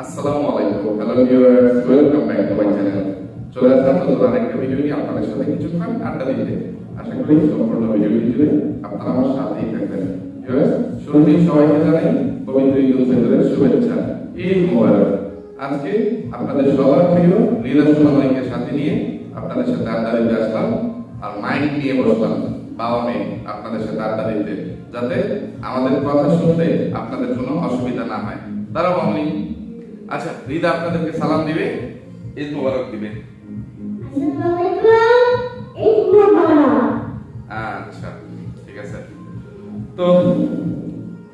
আপনাদের সাথে কিছুক্ষণ আড্ডা দিতে আশা করি সম্পূর্ণ ভিডিওটি প্রিয় লীলা সাথে নিয়ে আপনাদের সাথে আড্ডা দিতে আসলাম। আর মাইক নিয়ে বসলাম। বাবা মেয়ে, আপনাদের সাথে আড্ডা দিতে। যাতে আমাদের কথা শুনতে আপনাদের কোনো অসুবিধা না হয়। তারা মামনি। আচ্ছা রিদা আপনাদেরকে সালাম দিবে, ঈদ মোবারক দিবে। আচ্ছা ঠিক আছে। তো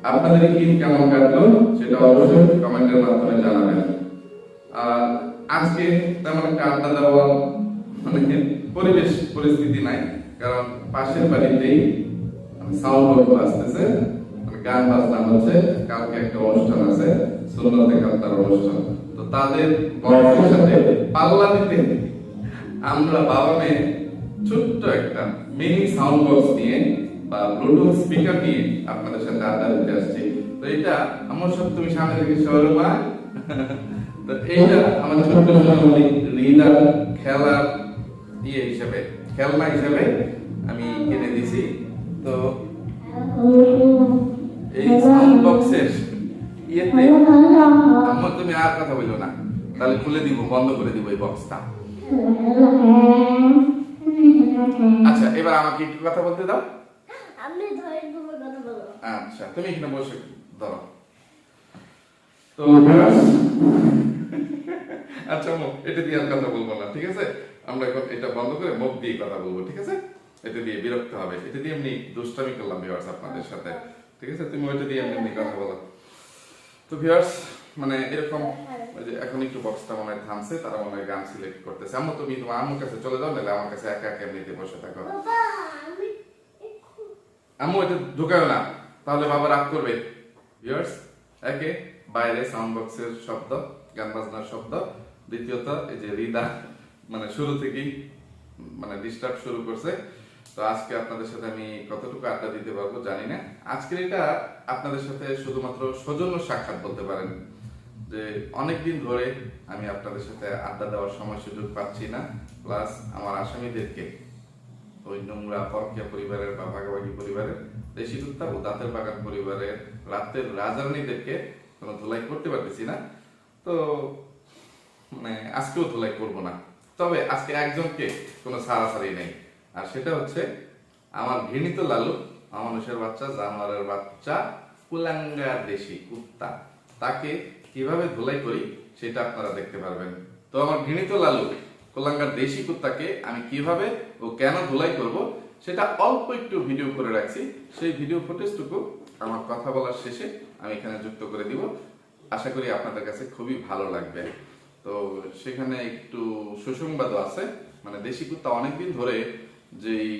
আপনাদের ঈদ কেমন কাটলো সেটা অবশ্যই কমেন্টের মাধ্যমে জানাবেন। আর আজকে তেমন একটা আড্ডা দেওয়া মানে পরিবেশ, পরিস্থিতি নাই, কারণ পাশের বাড়িতেই সাউন্ড বক্স আসতেছে গান বাজনা হচ্ছে, কালকে একটা অনুষ্ঠান আছে। সুন্নতে কান্তার অনুষ্ঠান তো তাদের বক্সের সাথে পাল্লা দিতে আমরা বাবা মেয়ে ছোট্ট একটা মিনি সাউন্ড বক্স নিয়ে বা ব্লুটুথ স্পিকার নিয়ে আপনাদের সাথে আড্ডা দিতে আসছি। তো এটা আমার সব তুমি সামনে থেকে মা। তো এইটা আমার ছোট্ট রিদার খেলার ইয়ে হিসেবে খেলনা হিসেবে আমি কিনে দিছি। তো এই সাউন্ড বক্সের ইয়েতে আমার তুমি আর কথা বলল না। তাহলে খুলে দিব বন্ধ করে দিব এই বক্সটা আচ্ছা এবার আমাকে একটু কথা বলতে দাও। আমি ধরে তোমার কথা বলো। আচ্ছা তুমি এখানে বসে ধরো। তো আচ্ছা মুখ এটা দিয়ে আর কথা বলব না ঠিক আছে? আমরা এখন এটা বন্ধ করে মুখ দিয়ে কথা বলব ঠিক আছে? এটা দিয়ে বিরক্ত হবে। এটা দিয়ে এমনি দুষ্টামি করলাম ভিউয়ার্স আপনাদের সাথে ঠিক আছে? তুমি ওইটা দিয়ে এমনি কথা বলো। তো ভিউয়ার্স মানে এরকম ওই যে এখন একটু বক্সটা মনে হয় থামছে তারা মনে হয় গান সিলেক্ট করতেছে। আম্মু তুমি তোমার আম্মুর কাছে চলে যাও নাহলে আমার কাছে একা একা এমনিতে বসে থাকো। আমি আম্মু এটা ঢুকাও না তাহলে বাবা রাগ করবে। ভিউয়ার্স একে বাইরে সাউন্ড বক্সের শব্দ গান বাজনার শব্দ। দ্বিতীয়ত এই যে রিদা মানে শুরু থেকেই মানে ডিস্টার্ব শুরু করছে। তো আজকে আপনাদের সাথে আমি কতটুকু আড্ডা দিতে পারব জানি না। আজকের এটা আপনাদের সাথে শুধুমাত্র সৌজন্য সাক্ষাৎ বলতে পারেন যে অনেকদিন ধরে আমি আপনাদের সাথে আড্ডা দেওয়ার সময় সুযোগ পাচ্ছি না, প্লাস আমার আসামিদেরকে ওই নোংরা পরকিয়া পরিবারের বা ভাগাভাগি পরিবারের, দেশি কুত্তা ও দাঁতের বাগান পরিবারের, রাতের রাজারানীদেরকে কোনো ধুলাই করতে পারতেছি না। তো মানে আজকেও ধুলাই করব না। তবে আজকে একজনকে কোনো সারাসারি নেই। আর সেটা হচ্ছে আমার ঘৃণিত লালু মানুষের বাচ্চা, জানোয়ারের বাচ্চা, কুলাঙ্গার দেশি কুত্তা। তাকে কীভাবে ধুলাই করি সেটা আপনারা দেখতে পারবেন। তো আমার ঘৃণিত লালু, কুলাঙ্গার দেশি কুত্তাকে আমি কীভাবে ও কেন ধুলাই করব সেটা অল্প একটু ভিডিও করে রাখছি। সেই ভিডিও ফুটেজটুকু আমার কথা বলার শেষে আমি এখানে যুক্ত করে দিব। আশা করি আপনাদের কাছে খুবই ভালো লাগবে। তো সেখানে একটু সুসংবাদও আছে। মানে দেশি কুত্তা অনেকদিন ধরে যেই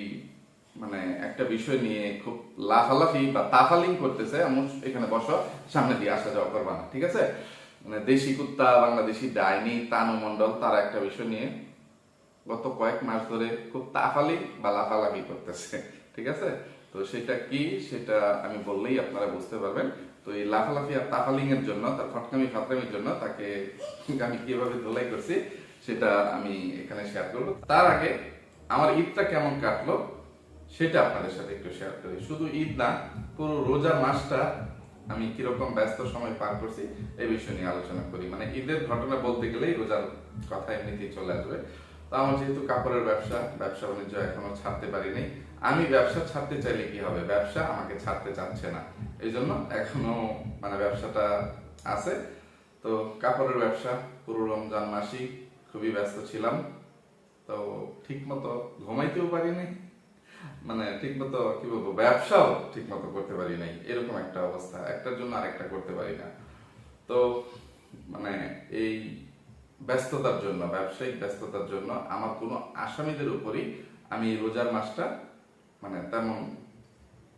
মানে একটা বিষয় নিয়ে খুব লাফালাফি বা তাফালিং করতেছে, এমন এখানে বসো, সামনে দিয়ে আসা যাওয়া করবা না, ঠিক আছে? মানে দেশি কুত্তা, বাংলাদেশি ডাইনি, তানু মন্ডল তারা একটা বিষয় নিয়ে গত কয়েক মাস ধরে খুব তাফালি বা লাফালাফি করতেছে, ঠিক আছে? তো সেটা কি, সেটা আমি বললেই আপনারা বুঝতে পারবেন। তো এই লাফালাফি আর তাফালিং এর জন্য, তার ফটকামি ফাতরামির জন্য তাকে আমি কীভাবে ধোলাই করছি, সেটা আমি এখানে শেয়ার করব। তার আগে আমার ঈদটা কেমন কাটলো, সেটা আপনাদের সাথে একটু শেয়ার করি। শুধু ঈদ না, পুরো রোজা মাসটা আমি কীরকম ব্যস্ত সময় পার করছি, এই বিষয় নিয়ে আলোচনা করি। মানে ঈদের ঘটনা বলতে গেলেই রোজার কথা এমনিতেই চলে আসবে। তো আমার যেহেতু কাপড়ের ব্যবসা ব্যবসা বাণিজ্য এখনও ছাড়তে পারিনি, আমি ব্যবসা ছাড়তে চাইলে কি হবে? ব্যবসা আমাকে ছাড়তে চাচ্ছে না। এই জন্য এখনও মানে ব্যবসাটা আছে। তো কাপড়ের ব্যবসা, পুরো রমজান মাসই খুবই ব্যস্ত ছিলাম। তো ঠিক মতো ঘুমাইতেও পারি নাই। মানে ঠিক মতো কি বলব, ব্যবসাও ঠিক মতো করতে পারি নাই। এরকম একটা অবস্থা। একটার জন্য আরেকটা করতে পারি না। তো মানে এই ব্যস্ততার জন্য, ব্যবসায়িক ব্যস্ততার জন্য আমার কোনো আসামিদের উপরই আমি রোজার মাসটা মানে তেমন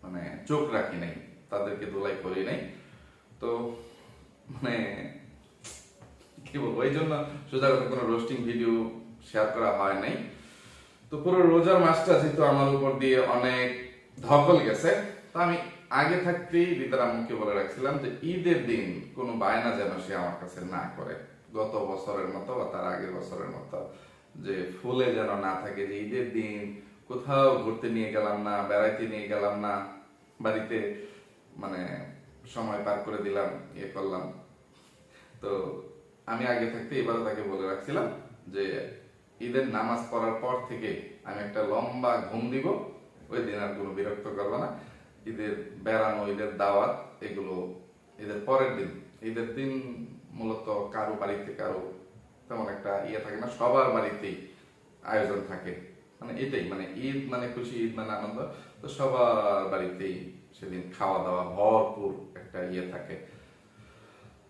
মানে চোখ রাখি নাই, তাদেরকে দোলাই করি নাই। তো মানে কি বলব, এই জন্য সোজা কথা কোনো রোস্টিং ভিডিও শেয়ার করা হয় নাই। তো পুরো রোজার মাসটা যেহেতু আমার উপর দিয়ে অনেক ধকল গেছে, তো আমি আগে থাকতেই রিতার আম্মুকে বলে রাখছিলাম যে ঈদের দিন কোনো বায়না যেন সে আমার কাছে না করে। গত বছরের মতো বা তার আগের বছরের মতো যে ফুলে যেন না থাকে যে ঈদের দিন, কোথাও ঘুরতে নিয়ে গেলাম না, বেড়াইতে নিয়ে গেলাম না, বাড়িতে মানে সময় পার করে দিলাম ইয়ে করলাম। তো আমি আগে থাকতে এবারও তাকে বলে রাখছিলাম যে ঈদের নামাজ পড়ার পর থেকে আমি একটা লম্বা ঘুম দিব, ওই দিন আর কোনো বিরক্ত করব না। ঈদের বেড়ানো, ঈদের দাওয়াত, এগুলো ঈদের পরের দিন। ঈদের দিন মূলত কারও বাড়িতে কারও তেমন একটা ইয়ে থাকে না, সবার বাড়িতেই আয়োজন থাকে। মানে এটাই মানে ঈদ মানে খুশি, ঈদ মানে আনন্দ। তো সবার বাড়িতেই সেদিন খাওয়া দাওয়া ভরপুর একটা ইয়ে থাকে।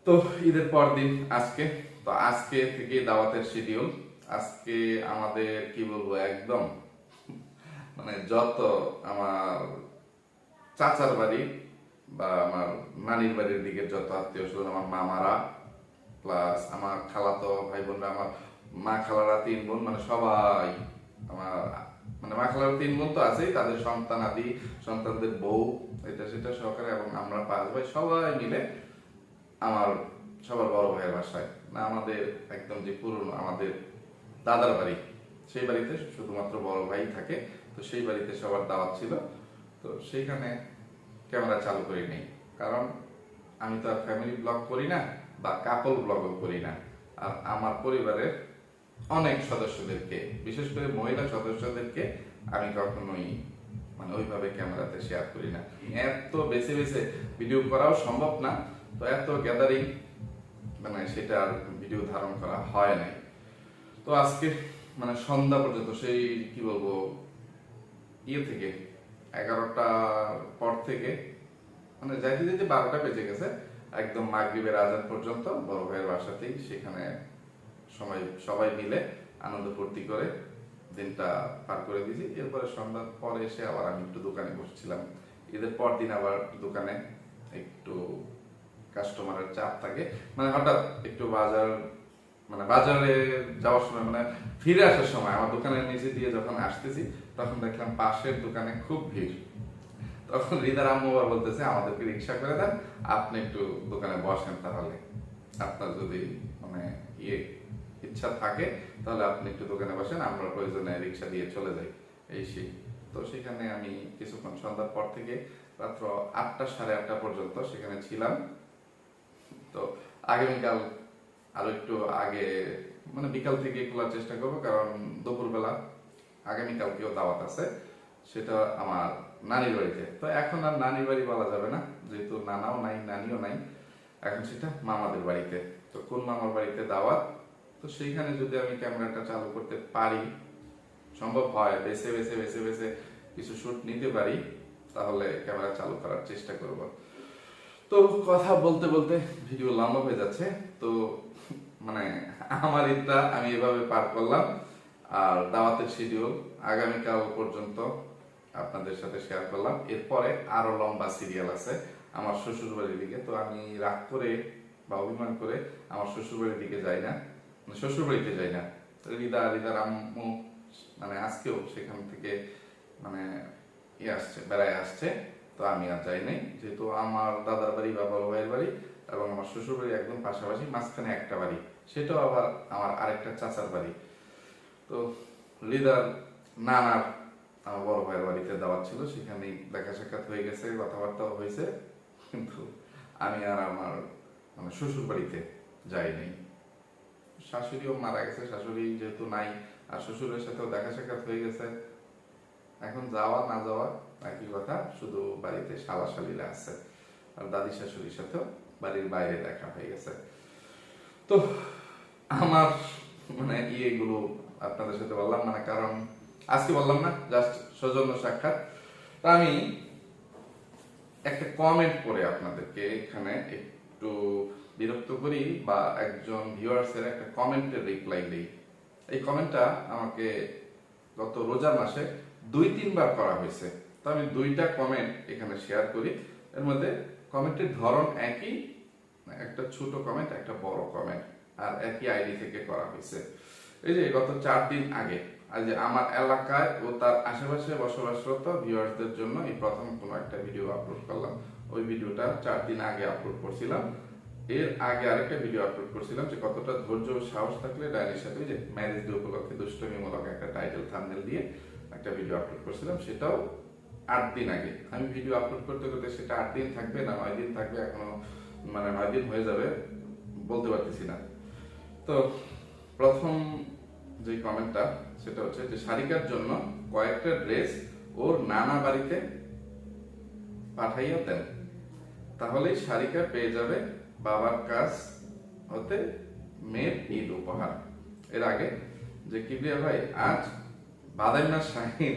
তো ঈদের পর দিন আজকে, তো আজকে থেকে দাওয়াতের শিডিউল আজকে আমাদের, কি বলব, একদম মানে যত আমার চাচার বাড়ি বা আমার নানির বাড়ির দিকে যত আত্মীয় স্বজন, আমার মামারা প্লাস আমার খালাতো ভাই বোনরা আমার মা খালারা তিন বোন মানে সবাই আমার মানে মা খালার তিন বোন তো আছেই, তাদের সন্তান আদি, সন্তানদের বউ, এটা সেটা সহকারে, এবং আমরা পাঁচ ভাই সবাই মিলে আমার সবার বড় ভাইয়ের বাসায়। না, আমাদের একদম যে পুরনো, আমাদের দাদার বাড়ি। সেই বাড়িতে শুধুমাত্র বড় ভাই থাকে, তো সেই বাড়িতে সবার দাওয়াত ছিল। তো সেইখানে ক্যামেরা চালু করি নেই। কারণ আমি তো আর ফ্যামিলি ব্লগ করি না বা কাপল ব্লগও করি না। আর আমার পরিবারের অনেক সদস্যদেরকে, বিশেষ করে মহিলা সদস্যদেরকে আমি কখনোই মানে ওইভাবে ক্যামেরাতে শেয়ার করি না। এত বেছে বেছে ভিডিও করাও সম্ভব না, তো এত গ্যাদারিং মানে সেটা আর ভিডিও ধারণ করা হয় নাই। তো আজকে মানে সন্ধ্যা পর্যন্ত, সেই, কি বলব ইয়ে থেকে, এগারোটার পর থেকে মানে যাইতে যেতে বারোটা বেজে গেছে, একদম মাগরিবের আজান পর্যন্ত, বড় ভাইয়ের বাসাতেই সেখানে সময় সবাই মিলে আনন্দ ফুর্তি করে দিনটা পার করে দিয়েছি। এরপরে সন্ধ্যার পরে এসে আবার আমি একটু দোকানে বসছিলাম। ঈদের পর দিন আবার দোকানে একটু কাস্টমারের চাপ থাকে। মানে হঠাৎ একটু বাজার মানে বাজারে যাওয়ার সময় মানে ফিরে আসার সময়, আমার দোকানের নিচে দিয়ে যখন আসতেছি, তখন দেখলাম পাশের দোকানে খুব ভিড়। তখন রিদার আম্মু আবার বলতেছে, আমাদেরকে রিক্সা করে দেন, আপনি একটু দোকানে বসেন তাহলে। আপনার যদি মানে ইয়ে ইচ্ছা থাকে, তাহলে আপনি একটু দোকানে বসেন, আমরা প্রয়োজনে রিক্সা দিয়ে চলে যাই। এই সেই। তো সেখানে আমি কিছুক্ষণ সন্ধ্যার পর থেকে রাত্র আটটা সাড়ে আটটা পর্যন্ত সেখানে ছিলাম। তো আগামীকাল আরও একটু আগে মানে বিকাল থেকে খোলার চেষ্টা করব, কারণ দুপুরবেলা আগামীকালকেও দাওয়াত আছে। সেটা আমার নানির বাড়িতে। তো এখন আর নানির বাড়ি বলা যাবে না, যেহেতু নানাও নাই, নানিও নাই, এখন সেটা মামাদের বাড়িতে। তো কোন মামার বাড়িতে দাওয়াত? তো সেইখানে যদি আমি ক্যামেরাটা চালু করতে পারি, সম্ভব হয়, বেছে বেছে বেছে বেছে কিছু শুট নিতে পারি, তাহলে ক্যামেরা চালু করার চেষ্টা করব। তো কথা বলতে বলতে ভিডিও লম্বা হয়ে যাচ্ছে। তো মানে আমার ঈদটা আমি এভাবে পার করলাম। আর দাওয়াতের শিডিউল আগামীকাল পর্যন্ত আপনাদের সাথে শেয়ার করলাম। এরপরে আরও লম্বা সিরিয়াল আছে আমার শ্বশুর বাড়ির দিকে। তো আমি রাগ করে বা অভিমান করে আমার শ্বশুর বাড়ির দিকে যাই না। শ্বশুর বাড়িতে যাই না। তো রিদা, রিদার আম্মু মানে আজকেও সেখান থেকে মানে ইয়ে আসছে, বেড়ায় আসছে। তো আমি আর যাই নাই। যেহেতু আমার দাদার বাড়ি বা বড় ভাইয়ের বাড়ি এবং আমার শ্বশুর বাড়ি একদম পাশাপাশি মাঝখানে একটা বাড়ি। সেটাও আবার আমার আরেকটা চাচার বাড়ি। তো লিদার নানার আমার বড় ভাইয়ের বাড়িতে দাওয়াত ছিল, সেখানেই দেখা সাক্ষাৎ হয়ে গেছে, কথাবার্তাও হয়েছে। কিন্তু আমি আর আমার মানে শ্বশুর বাড়িতে যাইনি। শাশুড়িও মারা গেছে, শাশুড়ি যেহেতু নাই, আর শ্বশুরের সাথেও দেখা সাক্ষাৎ হয়ে গেছে। এখন যাওয়া না যাওয়া একই কথা, শুধু বাড়িতে শালা শালিরা আছে। আর দাদি শাশুড়ির সাথেও বাড়ির বাইরে দেখা হয়ে গেছে। তো আমার মানে ইয়েগুলো আপনাদের সাথে বললাম মানে কারণ আজকে বললাম না জাস্ট সৌজন্য সাক্ষাৎ। তা আমি একটা কমেন্ট করে আপনাদেরকে এখানে একটু বিরক্ত করি বা একজন ভিউয়ার্সের একটা কমেন্টের রিপ্লাই দিই। এই কমেন্টটা আমাকে গত রোজার মাসে দুই তিনবার করা হয়েছে। তো আমি দুইটা কমেন্ট এখানে শেয়ার করি। এর মধ্যে কমেন্টের ধরন একই, একটা ছোট কমেন্ট একটা বড় কমেন্ট আর একই আইডি থেকে করা হয়েছে। এই যে গত চার দিন আগে আর যে আমার এলাকায় ও তার আশেপাশে বসবাসরত ভিউয়ার্সদের জন্য এই প্রথম কোনো একটা ভিডিও আপলোড করলাম। ওই ভিডিওটা চার দিন আগে আপলোড করছিলাম। এর আগে আরেকটা ভিডিও আপলোড করছিলাম যে কতটা ধৈর্য ও সাহস থাকলে ডায়েরির সাথে যে ম্যারেজ ডে উপলক্ষে দুষ্টমিমূলক একটা টাইটেল থাম্বনেল দিয়ে একটা ভিডিও আপলোড করছিলাম, সেটাও আট দিন আগে। আমি ভিডিও আপলোড করতে করতে সেটা আট দিন থাকবে না, নয় দিন থাকবে এখনও মানে নয় দিন হয়ে যাবে, বলতে পারতেছি না। তো প্রথম যে কমেন্টটা সেটা হচ্ছে যে শারিকার জন্য কয়েকটা ড্রেস ওর নানা বাড়িতে পাঠাইয়া দেন। তাহলেই শারিকা পেয়ে যাবে বাবার কাজ হতে মেয়ের ঈদ উপহার। এর আগে যে কিবরিয়া ভাই, আজ বাদাইমা শাহিন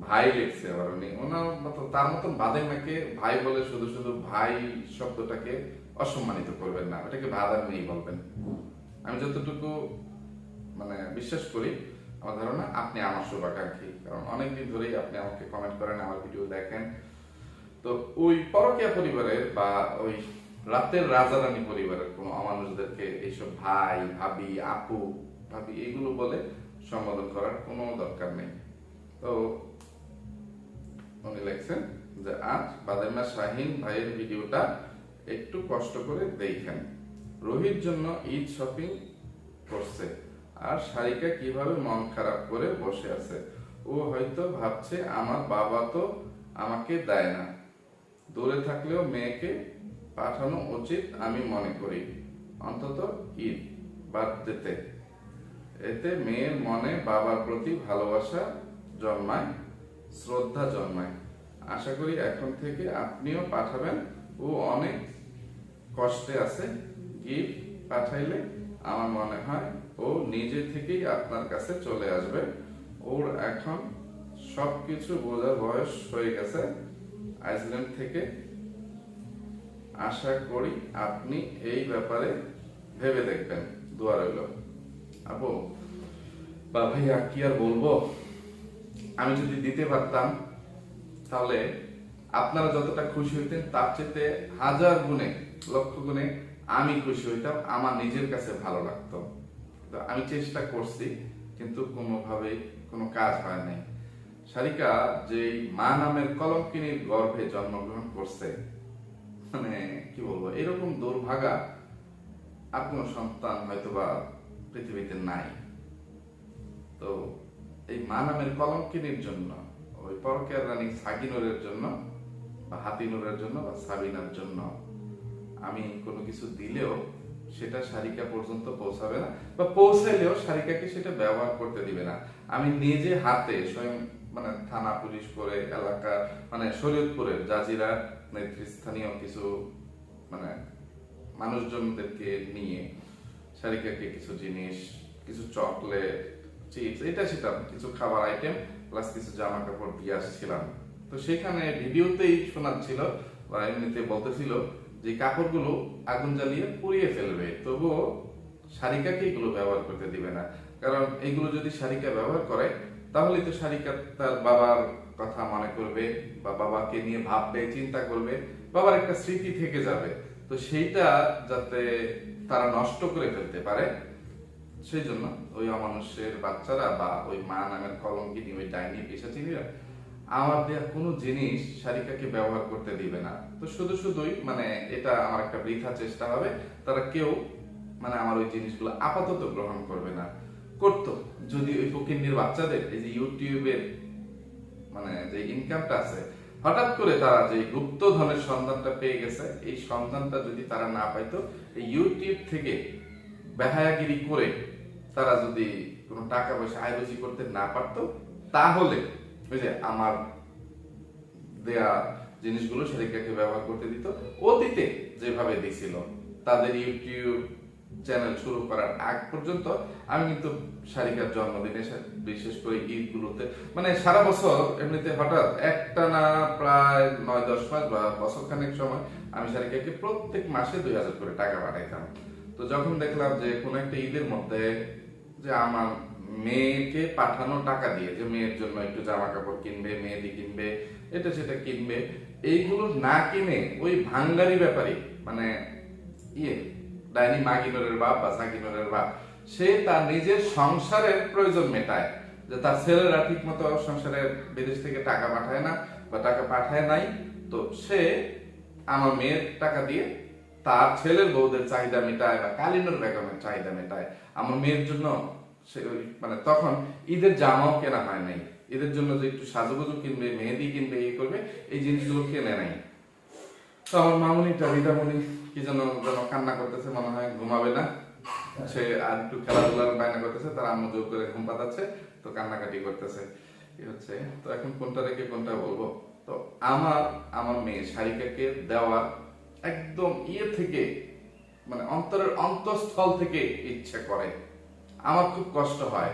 ভাই লিখছে আবার উনি। ওনার মতো তার মতন বাদাইমাকে ভাই বলে শুধু শুধু ভাই শব্দটাকে অসম্মানিত করবেন না। ওটাকে বাদাইমাই বলবেন। আমি যতটুকু মানে বিশ্বাস করি, আমার ধারণা আপনি আমার শুভাকাঙ্ক্ষী। কারণ অনেকদিন ধরেই আপনি আমাকে কমেন্ট করেন, আমার ভিডিও দেখেন। তো ওই পরকীয়া পরিবারের বা ওই রাতের রাজা রানী পরিবারের কোনো অমানুষদেরকে এইসব ভাই, ভাবি, আপু, ভাবি, এগুলো বলে সম্বোধন করার কোনো দরকার নেই। তো উনি লিখছেন যে, আজ বাদেমা শাহিন ভাইয়ের ভিডিওটা একটু কষ্ট করে দেখেন। রোহিত জন্য ঈদ শপিং করছে। আর শারিকা কীভাবে মন খারাপ করে বসে আছে। ও হয়তো ভাবছে, আমার বাবা তো আমাকে দেয় না। দূরে থাকলেও মেয়েকে পাঠানো উচিত আমি মনে করি। অন্তত ঈদ বার্থডেতে। এতে মেয়ের মনে বাবার প্রতি ভালোবাসা জন্মায়। শ্রদ্ধা জন্মায়। আশা করি এখন থেকে আপনিও পাঠাবেন ও অনেক কষ্টে আছে। গিফট পাঠাইলে আমার মনে হয় ও নিজে থেকেই আপনার কাছে চলে আসবে। ওর এখন সবকিছু বোঝার বয়স হয়ে গেছে। আইসল্যান্ড থেকে আশা করি আপনি এই ব্যাপারে ভেবে দেখবেন। দোয়া রইল। আপু বা ভাইয়া, কি আর বলব? আমি যদি দিতে পারতাম, তাহলে আপনারা যতটা খুশি হইতেন, তার চেয়ে হাজার গুণে, লক্ষ গুণে আমি খুশি হইতাম, আমার নিজের কাছে ভালো লাগতো। তো আমি চেষ্টা করছি, কিন্তু কোনোভাবে কোনো কাজ হয় নাই। সারিকা যে মা নামের কলঙ্কিনীর গর্ভে জন্মগ্রহণ করছে মানে কি বলব, এরকম দুর্ভাগা আর কোনো সন্তান হয়তোবা পৃথিবীতে নাই। তো এই মা নামের কলঙ্কিনীর জন্য, ওই পরকের রানী সাগিনুরের জন্য বা হাতিনুরের জন্য বা সাবিনার জন্য আমি কোনো কিছু দিলেও সেটা সারিকা পর্যন্ত পৌঁছাবে না বা পৌঁছাইলেও সারিকাকে সেটা ব্যবহার করতে দিবে না। আমি নিজে হাতে স্বয়ং মানে থানা পুলিশ করে, এলাকা মানে শরীয়তপুরের জাজিরা, নেতৃস্থানীয় কিছু মানে মানুষজনদেরকে নিয়ে সারিকাকে কিছু জিনিস, কিছু চকলেট চিপস এটা সেটা, কিছু খাবার আইটেম প্লাস কিছু জামা কাপড় দিয়ে আসছিলাম তো সেখানে ভিডিওতেই শোনাচ্ছিল, বা এমনিতে বলতেছিল যে কাপড়গুলো আগুন জ্বালিয়ে পুড়িয়ে ফেলবে, তবুও এগুলো ব্যবহার করতে দিবে না। কারণ এগুলো যদি শারিকা ব্যবহার করে, তাহলে তো শারিকা তার বাবার কথা মনে করবে, বা বাবাকে নিয়ে ভাববে, চিন্তা করবে, বাবার একটা স্মৃতি থেকে যাবে। তো সেইটা যাতে তারা নষ্ট করে ফেলতে পারে সেই জন্য ওই অমানুষের বাচ্চারা বা ওই মা নামের কলঙ্কিনী, ওই ডাইনি পেশাচিনীরা আমার দেওয়া কোনো জিনিস শারিকাকে ব্যবহার করতে দিবে না। তো শুধু শুধুই মানে এটা আমার একটা বৃথা চেষ্টা হবে, তারা কেউ মানে আমার ওই জিনিসগুলো আপাতত গ্রহণ করবে না। করতো, যদি ওই ফকিন্নির বাচ্চাদের এই যে ইউটিউবের মানে যে ইনকামটা আছে, হঠাৎ করে তারা যে গুপ্ত ধনের সন্ধানটা পেয়ে গেছে, এই সন্ধানটা যদি তারা না পাইতো ইউটিউব থেকে বেহায়াগিরি করে তারা যদি কোনো টাকা পয়সা আয় রুজি করতে না পারতো, তাহলে ওই যে আমার দেয়া জিনিসগুলো শারিকাকে ব্যবহার করতে দিত। অতীতে যেভাবে দিছিল, তাদের ইউটিউব চ্যানেল শুরু করার আগ পর্যন্ত আমি কিন্তু শারিকার জন্মদিনে বিশেষ করে ঈদগুলোতে মানে সারা বছর এমনিতে হঠাৎ একটা না প্রায় নয় দশ মাস বা বছর খানেক সময় আমি শারিকাকে প্রত্যেক মাসে দুই হাজার করে টাকা পাঠাইতাম। তো যখন দেখলাম যে কোনো একটা ঈদের মধ্যে যে আমার মেয়েকে পাঠানো টাকা দিয়ে, যে মেয়ের জন্য একটু জামা কাপড় কিনবে, মেহেদি কিনবে, এটা সেটা কিনবে, এইগুলো না কিনে ওই ভাঙ্গারি ব্যাপারে মানে ইয়ে ডাইনি মাগিনরের বাপ বা সাকিনরের বাপ, সে তার নিজের সংসারের প্রয়োজন মেটায়, যে তার ছেলেরা ঠিক মতো সংসারে বিদেশ থেকে টাকা পাঠায় না বা টাকা পাঠায় নাই, তো সে আমার মেয়ের টাকা দিয়ে তার ছেলের বউদের চাহিদা মেটায় বা কালিনুর বেগমের চাহিদা মেটায়। আমার মেয়ের জন্য মানে তখন ঈদের জামাও কেনা হয় নাই। ঈদের জন্য যে একটু সাজুগুজু কিনবে, মেহেদি কিনবে এই করবে, এই জিনিসগুলো কেনে নাই। তো আমার মামুনিটা, রিদামণি কি যেন যেন কান্না করতেছে, মনে হয় ঘুমাবে না। সে আর একটু খেলাধুলার বায়না করতেছে, তার আম্মু জোর করে ঘুম পাতাচ্ছে, তো কান্নাকাটি করতেছে। হচ্ছে, তো এখন কোনটা রেখে কোনটা বলব? তো আমার আমার মেয়ে শারিকাকে দেওয়ার একদম ইয়ে থেকে মানে অন্তরের অন্তঃস্থল থেকে ইচ্ছে করে। আমার খুব কষ্ট হয়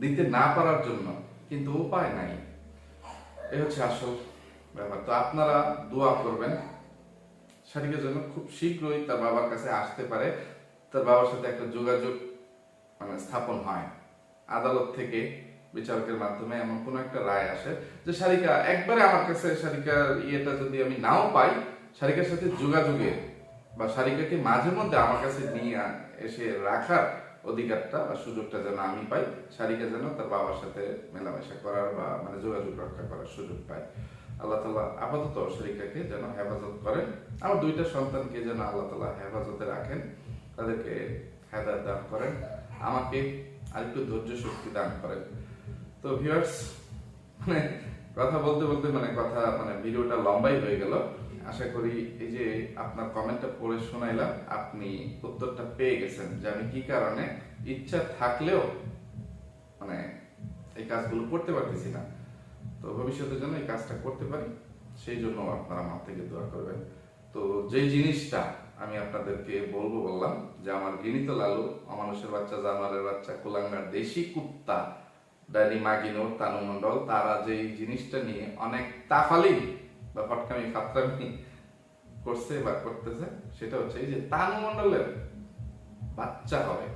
দিতে না পারার জন্য, কিন্তু উপায় নাই। এ হচ্ছে আসল ব্যাপার। তো আপনারা দোয়া করবেন শারিকা যেন খুব শীঘ্রই তার বাবার কাছে আসতে পারে। তার বাবার সাথে একটা যোগাযোগ মানে স্থাপন হয়। আদালত থেকে বিচারকের মাধ্যমে এমন কোনো একটা রায় আসে যে শারিকা একবারে আমার কাছে শারিকার ইয়েটা যদি আমি নাও পাই শারিকার সাথে যোগাযোগের বা শারিকাকে মাঝে মধ্যে আমার কাছে নিয়ে এসে রাখার অধিকারটা বা সুযোগটা যেন আমি পাই, শারিকা যেন তার বাবার সাথে মেলামেশা করার বা মানে যোগাযোগ রক্ষা করার সুযোগ পায় আল্লাহ তালা আপাতত শরিকাকে যেন হেফাজত করেন। আমার দুইটা সন্তানকে যেন আল্লাহ তালা হেফাজতে রাখেন, তাদেরকে হেদায়ত দান করেন, আমাকে আরেকটু ধৈর্য শক্তি দান করেন। তো ভিউয়ার্স মানে কথা বলতে বলতে মানে কথা মানে ভিডিওটা লম্বাই হয়ে গেল। আশা করি এই যে আপনার কমেন্টটা পড়ে শোনাইলাম, আপনি উত্তরটা পেয়ে গেছেন যে আমি কি কারণে ইচ্ছা থাকলেও মানে এই কাজগুলো করতে পারতেছি না। তো ভবিষ্যতের জন্য এই কাজটা করতে পারি, সেই জন্য আপনারা আমার থেকে দোয়া করবেন। তো যে জিনিসটা আমি আপনাদেরকে বলব বললাম যে আমার গিনিত লালু, অমানুষের বাচ্চা, জানোয়ারের বাচ্চা, কুলাঙ্গার দেশি কুত্তা ডাইনি মাগিনো তানু মণ্ডল, তারা যে জিনিসটা নিয়ে অনেক তাফালি বা ফটকামি ফাতরামি করছে বা করতেছে, সেটা হচ্ছে এই যে তানু মণ্ডলের বাচ্চা হবে,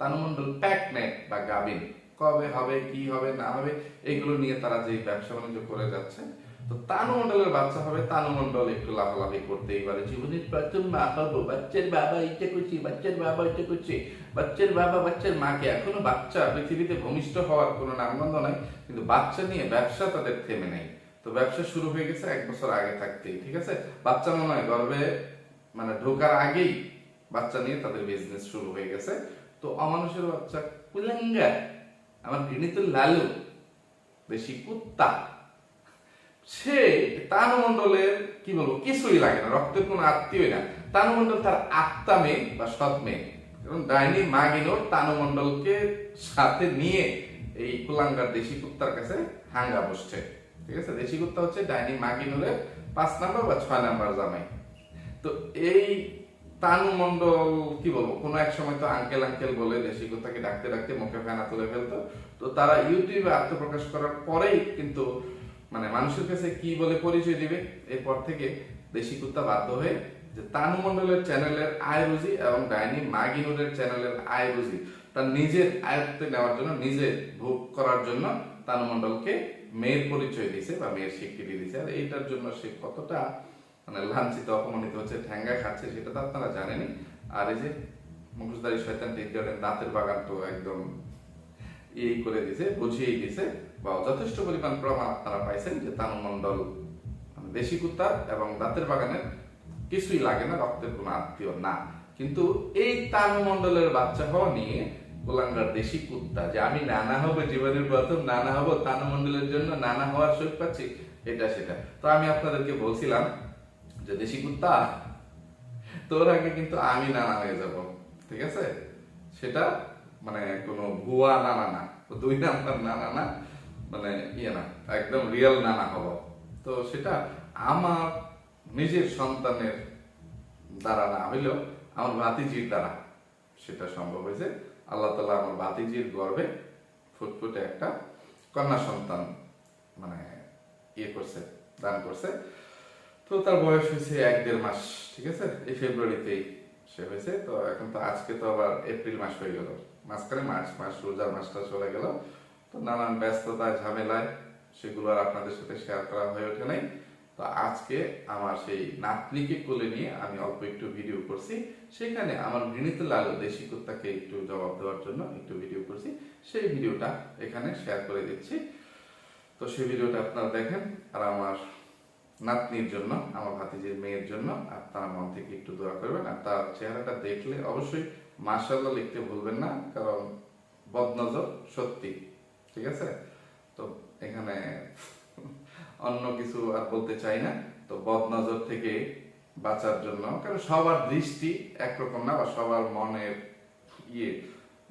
তানুমণ্ডল প্যাকনেট বা গাবিন, কবে হবে, কি হবে, না হবে, এগুলো নিয়ে তারা যে ব্যবসা বাণিজ্য করে যাচ্ছে, তো তানুমণ্ডলের বাচ্চা হবে, তানুমণ্ডল একটু লাফালাফি করতেই পারে, জীবনের প্রথম মা হব বাচ্চার বাবা এটা করছি, বাচ্চার বাবা এটা করছে, বাচ্চার বাবা, বাচ্চার মাকে। এখনও বাচ্চা পৃথিবীতে ভূমিষ্ঠ হওয়ার কোনো নামগন্ধ নাই, কিন্তু বাচ্চা নিয়ে ব্যবসা তাদের থেমে নেই। তো ব্যবসা শুরু হয়ে গেছে, এক বছর আগে থাকতেই, ঠিক আছে? বাচ্চা মনে হয় গর্ভে মানে ঢোকার আগেই বাচ্চা নিয়ে তাদের বিজনেস শুরু হয়ে গেছে। তো অমানুষের বাচ্চা কুলাঙ্গা, আমার ঘৃণিত লালু, বেশি কুত্তা। সে তানুমণ্ডলের, কি বলব, কিছুই লাগে না, রক্তের কোনো আত্মীয় না। তানুমণ্ডল তার আত্মা মেয়ে বা সৎ মেয়ে। এবং ডাইনি মাগিনোর তানুমণ্ডলকে সাথে নিয়ে এই কুলাঙ্গার দেশি কুত্তার কাছে হাঙ্গা বসছে। ঠিক আছে? দেশি কুত্তা হচ্ছে ডাইনি মাগিনোরের পাঁচ নাম্বার বা ছয় নাম্বার জামাই। তো এই তানু মন্ডল কি বলব, কোনো এক সময় তো আঙ্কেল আঙ্কেল বলে দেশি কুত্তাকে ডাকতে ডাকতে মুখে ফেনা তুলে ফেলতো। তো তারা ইউটিউবে আত্মপ্রকাশ করার পরেই কিন্তু মানে মানুষের কাছে কি বলে পরিচয় দিবে? এরপর থেকে দেশি কুত্তা বাধ্য হয়ে যে তানু মন্ডলের চ্যানেলের আয় রুজি এবং ডাইনি মাগিনুরের চ্যানেলের আয় রুজি তার নিজের আয়ত্তে নেওয়ার জন্য, নিজে ভোগ করার জন্য তানু মন্ডলকে মেয়ের পরিচয় দিয়েছে বা মেয়ের স্বীকৃতি দিছে, আর এইটার জন্য সে কতটা মানে লাঞ্ছিত, অপমানিত হচ্ছে, ঠ্যাঙ্গা খাচ্ছে, সেটা তো আপনারা জানেনি আর এই যে মুখোশধারী শয়তান টিকারের দাঁতের বাগান তো একদম এই করে দিছে, বুঝিয়েই দিছে, বা যথেষ্ট পরিমাণ প্রমাণ আপনারা পাইছেন যে তানু মন্ডল মানে দেশি কুত্তা এবং দাঁতের বাগানের কিছুই লাগে না, রক্তের কোনো আত্মীয় না। কিন্তু এই তানু মন্ডলের বাচ্চা হওয়া নিয়ে গোলাঙ্গার দেশি কুত্তা, যে আমি নানা হব, জীবনের প্রথম নানা হব, তানু মন্ডলের জন্য নানা হওয়ার সুখ পাচ্ছি, এটা সেটা। তো আমি আপনাদেরকে বলছিলাম যে দেশি কুত্তা, তোর আগে কিন্তু আমি নানা হয়ে যাব, ঠিক আছে? সেটা মানে কোনো ভুয়া নানা না দুই নাম্বার নানা না মানে ইয়ে না, একদম রিয়েল নানা হব। তো সেটা আমার নিজের সন্তানের দ্বারা না হইলেও, আমার ভাতিজির দ্বারা সেটা সম্ভব হয়েছে। আল্লাহ তালা আমার বাতিজির গর্বে ফুটফুটে একটা কন্যা সন্তান মানে ইয়ে করছে, দান করছে। তো তার বয়স হয়েছে এক দেড় মাস, ঠিক আছে? এই ফেব্রুয়ারিতেই সে হয়েছে। তো এখন তো আজকে তো আবার এপ্রিল মাস হয়ে গেল। মাঝখানে মার্চ মাস, রোজার মাসটা চলে গেল। তো নানান ব্যস্ততা, ঝামেলায় সেগুলো আর আপনাদের সাথে শেয়ার করা হয়ে ওঠে নাই। তো আজকে আমার সেই নাতনিকে কোলে নিয়ে আমি অল্প একটু ভিডিও করছি। সেখানে আমার ঘৃণিত লালু দেশি কুত্তাকে একটু জবাব দেওয়ার জন্য একটু ভিডিও করছি। সেই ভিডিওটা এখানে শেয়ার করে দিচ্ছি। তো সেই ভিডিওটা আপনারা দেখেন, আর আমার নাতনির জন্য, আমার ভাতিজির মেয়ের জন্য আপনারা মন থেকে একটু দোয়া করবেন। আর তার চেহারাটা দেখলে অবশ্যই মার্শাল্লাহ লিখতে ভুলবেন না, কারণ বদনজর সত্যি। ঠিক আছে? তো এখানে অন্য কিছু আর বলতে চাই না। তো বদনজর থেকে বাঁচার জন্য, কারণ সবার দৃষ্টি একরকম না, বা সবার মনের ইয়ে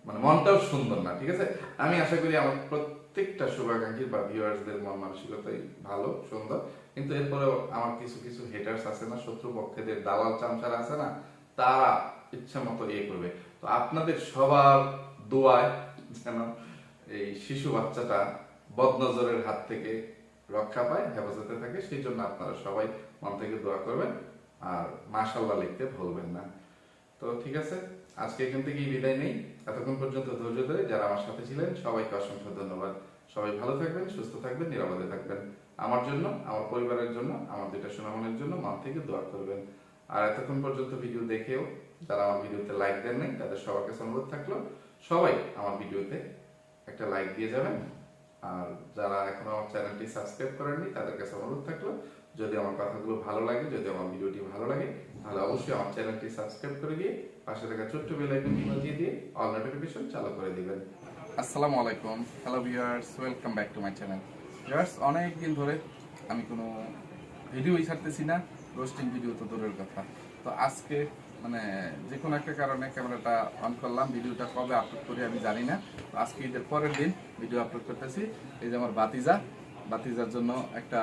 মানে মনটাও সুন্দর না, ঠিক আছে? আমি আশা করি আমার প্রত্যেকটা শুভাকাঙ্ক্ষী বা ভিউয়ার্সদের মন মানসিকতাই ভালো, সুন্দর। কিন্তু এরপরেও আমার কিছু কিছু হেটার্স আছে না, শত্রু পক্ষেদের দালাল চামচারা আছে না, তারা ইচ্ছা মতো ইয়ে করবে। তো আপনাদের সবার দোয়ায় যেন এই শিশু বাচ্চাটা বদনজরের হাত থেকে রক্ষা পায়, হেফাজতে থাকে সেই জন্য আপনারা সবাই মন থেকে দোয়া করবেন আর মাশাল্লাহ লিখতে ভুলবেন না। তো ঠিক আছে, আজকে এখান থেকেই বিদায় নেই। এতক্ষণ পর্যন্ত ধৈর্য ধরে যারা আমার সাথে ছিলেন, সবাইকে অসংখ্য ধন্যবাদ। সবাই ভালো থাকবেন, সুস্থ থাকবেন, নিরাপদে থাকবেন। আমার জন্য, আমার পরিবারের জন্য, আমার দুইটা সুনামনের জন্য মন থেকে দোয়া করবেন। আর এতক্ষণ পর্যন্ত ভিডিও দেখেও যারা আমার ভিডিওতে লাইক দেন নাই, তাদের সবার কাছে অনুরোধ থাকল, সবাই আমার ভিডিওতে একটা লাইক দিয়ে যাবেন। আর যারা এখনও আমার চ্যানেলটি সাবস্ক্রাইব করেননি, তাদের কাছে অনুরোধ থাকল, যদি আমার কথাগুলো ভালো লাগে, যদি আমার ভিডিওটি ভালো লাগে, তাহলে অবশ্যই আমার চ্যানেলটি সাবস্ক্রাইব করে দিয়ে পাশে থাকা ছোট্ট বেল আইকনটি বাজিয়ে দিয়ে অল নোটিফিকেশন চালু করে দিবেন। আসসালামু আলাইকুম। Hello viewers welcome back to my channel viewers অনেক দিন ধরে আমি কোনো ভিডিওই ছাড়তেছি না রোস্টিং ভিডিও তো দূরের কথা। তো আজকে মানে যে কোনো একটা কারণে ক্যামেরাটা অন করলাম, ভিডিওটা কবে আপলোড করি আমি জানি না। আজকে ঈদের পরের দিন ভিডিও আপলোড করতেছি। এই যে আমার বাতিজা, বাতিজার জন্য একটা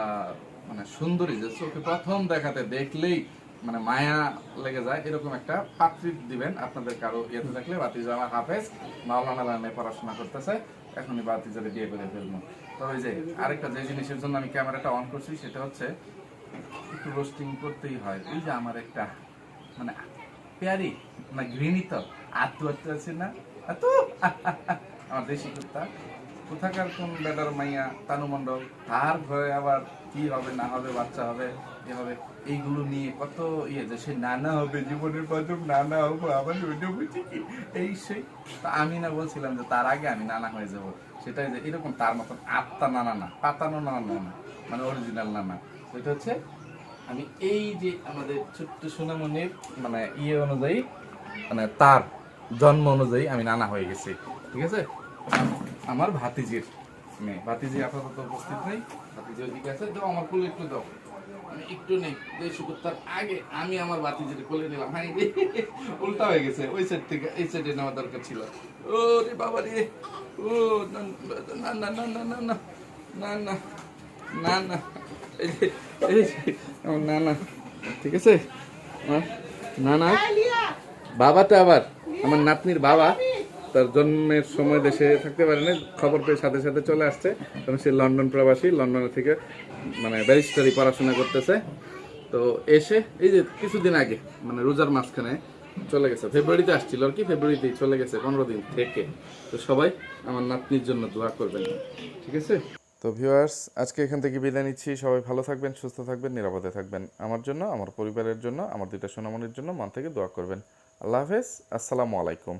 মানে সুন্দরী, যে চোখে প্রথম দেখাতে দেখলেই মানে মায়া লেগে যায়, এরকম একটা পাত্রী দিবেন আপনাদের কারও ইয়েতে থাকলে বাতিজা আমার হাফেজ, মাওলানা লাইনে পড়াশোনা করতেছে। এখনই বাতিজারে বিয়ে করে ফেলব। তো ওই যে আরেকটা যে জিনিসের জন্য আমি ক্যামেরাটা অন করছি, সেটা হচ্ছে একটু রোস্টিং করতেই হয়। এই যে আমার একটা মানে পেয়ারি না ঘৃণিত আত্ম আছে না? এত? আমার দেশি কুত্তা। কোথাকার কোন বেডার মাইয়া, তানু মণ্ডল, তার ঘরে আবার কি হবে, না হবে, বাচ্চা হবে, এ হবে? এইগুলো নিয়ে কত ইয়ে যে, সে নানা হবে, জীবনের প্রথম নানা হব, আবার ওইটা বুঝি কি? এই সেই। আমি না বলছিলাম যে, তার আগে আমি নানা হয়ে যাব। সেটাই যে, এরকম তার মতন আত্মা নানা না, পাতানো নানা না মানে অরিজিনাল নানা। সেটা হচ্ছে আমি এই যে আমাদের ছোট্ট সোনামণির মানে ইয়ে অনুযায়ী মানে তার জন্ম অনুযায়ী আমি নানা হয়ে গেছি, ঠিক আছে? আমার ভাতিজির মেয়ে। ভাতিজি আপাতত উপস্থিত নেই, ভাতিজি ওইদিকে আছে। দাও, আমার কোলে একটু দাও। আমি একটু নেই এই শুকুরটার আগে আমি আমার ভাতিজির কোলে নিলাম। রে, উল্টা হয়ে গেছে। ওই সাইড থেকে, এই সাইডে নেওয়া দরকার ছিল। ও রে বাবা রে, ও, না না না না না না না না না না না আমার নানা ঠিক আছে? আমার নানা বাবাটা আবার, আমার নাতনির বাবা, তার জন্মের সময় দেশে থাকতে পারে না খবর পেয়ে সাথে সাথে চলে আসছে। কারণ সে লন্ডন প্রবাসী, লন্ডন থেকে মানে ব্যারিস্টারি পড়াশোনা করতেছে। তো এসে, এই যে কিছুদিন আগে মানে রোজার মাঝখানে চলে গেছে। ফেব্রুয়ারিতে আসছিল আর কি, ফেব্রুয়ারিতেই চলে গেছে, পনেরো দিন থেকে। তো সবাই আমার নাতনির জন্য দোয়া করবেন, ঠিক আছে? তো ভিউয়ার্স আজকে এখান থেকে বিদায় নিচ্ছি। সবাই ভালো থাকবেন, সুস্থ থাকবেন, নিরাপদে থাকবেন। আমার জন্য, আমার পরিবারের জন্য, আমার দুইটা সোনামণির জন্য মন থেকে দোয়া করবেন। আল্লাহ হাফেজ, আসসালামু আলাইকুম।